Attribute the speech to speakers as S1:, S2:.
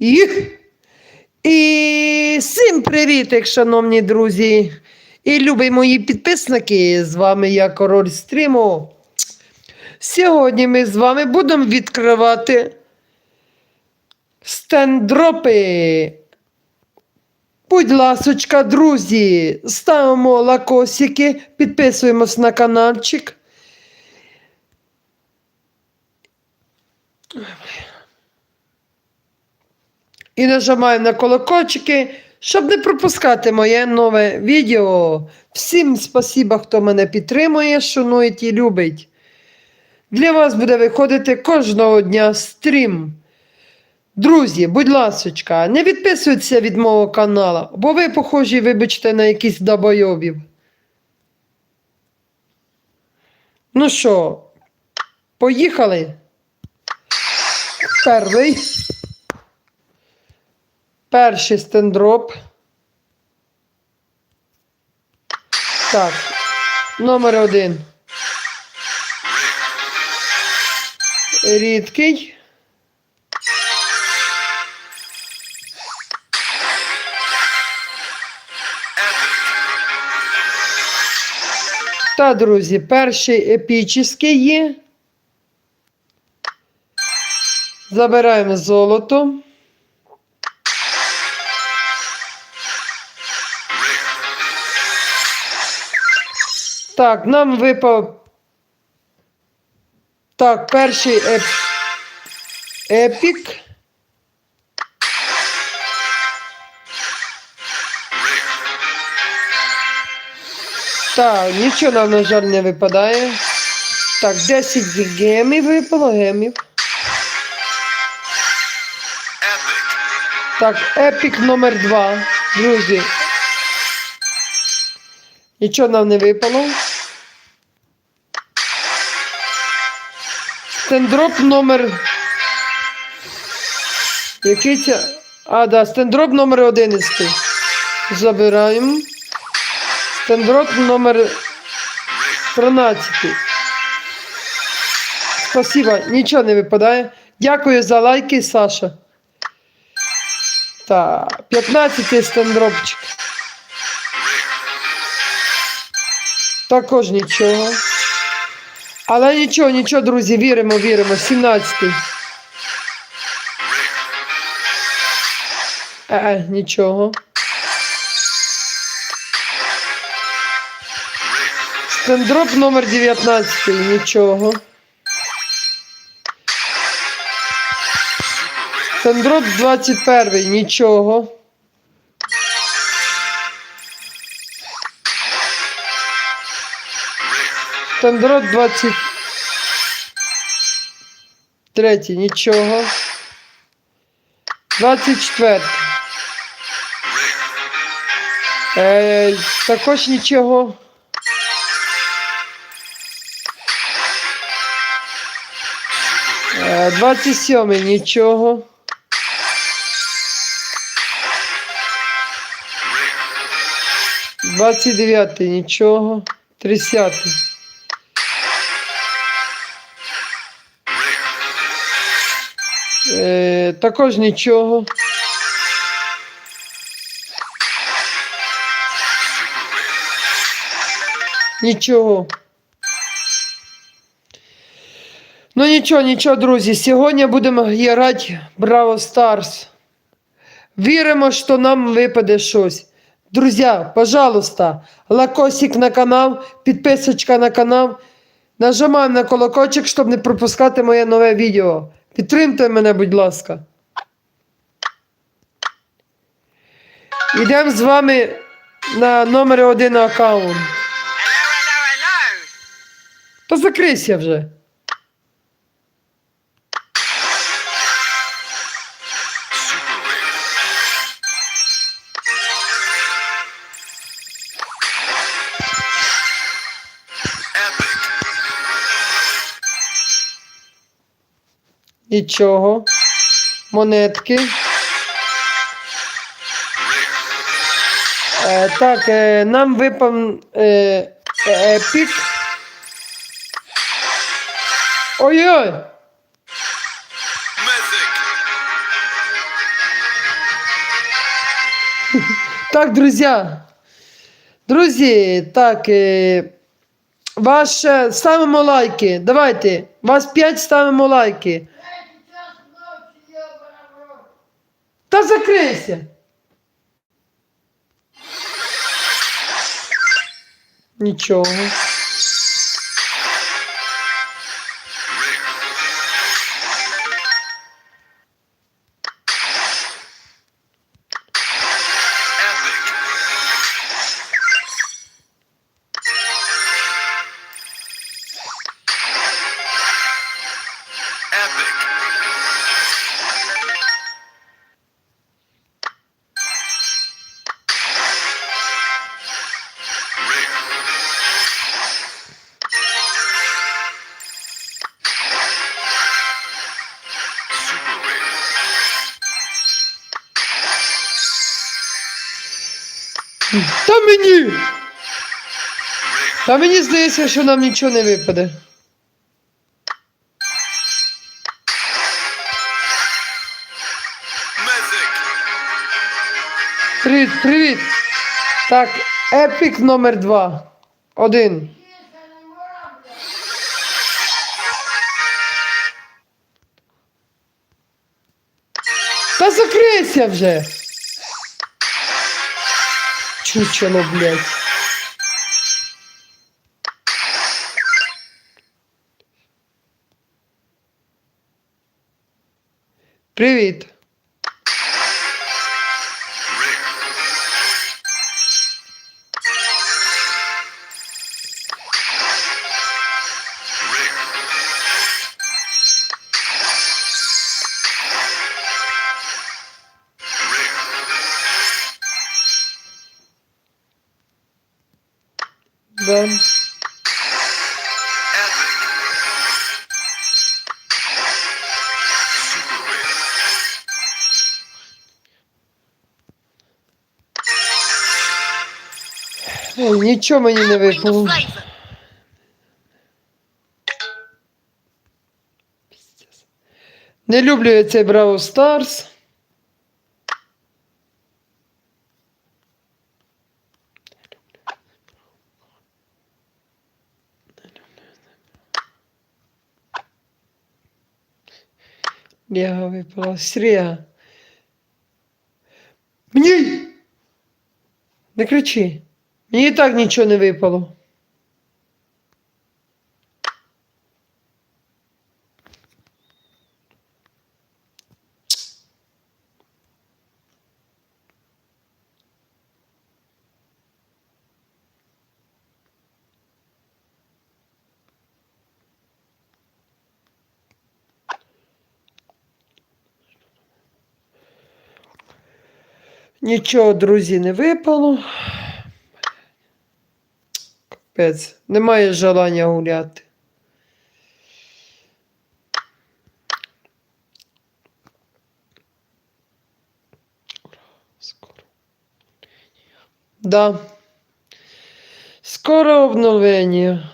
S1: Їх. І всім привіт, шановні друзі. І любі мої підписники. З вами я король стріму. Сьогодні ми з вами будемо відкривати стендропи. Будь ласочка, друзі, ставимо лакосики, підписуємось на каналчик. І нажимаємо на колокольчики, щоб не пропускати моє нове відео. Всім спасіба, хто мене підтримує, шанує і любить. Для вас буде виходити кожного дня стрім. Друзі, будь ласочка, не відписуйтеся від мого каналу, бо ви похожі, вибачте, на якісь добойобів. Ну що, поїхали? Перший. Перший стендроп. Так, номер один. Рідкий. Та, друзі, перший епічний є. Забираємо золото. Так, нам випав. Так, перший еп... епік. Так, нічого нам, на жаль, не випадає. Так, 10 гемів випало, гемів. Так, епік номер 2, друзі. Нічого нам не випало. Стендроп номер. Який це? А, да, стендроп номер 11. Забираємо. Стендроп номер 13. Спасибо, нічого не випадає. Дякую за лайки, Саша. Так, 15 стендропчик. Також нічого. Але нічого, нічого, друзі, віримо, віримо. 17-й. Е, е, нічого. Стендроп номер 19, нічого. Стендроп 21, нічого. Стендроп 23, нічого. 24. Е, також нічого. Е, 27 нічого. Двадцять дев'ятий нічого. Тридцятий. Е, також нічого. Нічого. Ну нічого, нічого, друзі. Сьогодні будемо грати Браво Старс. Віримо, що нам випаде щось. Друзі, пожалуйста, лакосик на канал, підписочка на канал. Нажимаємо на колокольчик, щоб не пропускати моє нове відео. Підтримайте мене, будь ласка. Йдемо з вами на номер один аккаунт. Та закрийся вже. Нічого. Монетки. Е, так, е, нам випав е, епік. Ой-ой! Так, друзі. Друзі, так. Е, ваш е, ставимо лайки. Давайте. Вас 5 ставимо лайки. Та закрийся. Нічого.
S2: Epic.
S1: Та мені! Та мені здається, що нам нічого не випаде. Привіт, привіт. Так, епік номер два. Один. Та закрийся вже. Чучело, блядь. Привіт.
S2: Rare.
S1: Ой, нічого мені не випало. Не люблю я цей Браво Старс. Лего випала. Сріга. Мені! Не кричи. Мені і так нічого не випало. Нічого, друзі, не випало. Капець, немає желання гуляти. Скоро. Да. Скоро обновлення.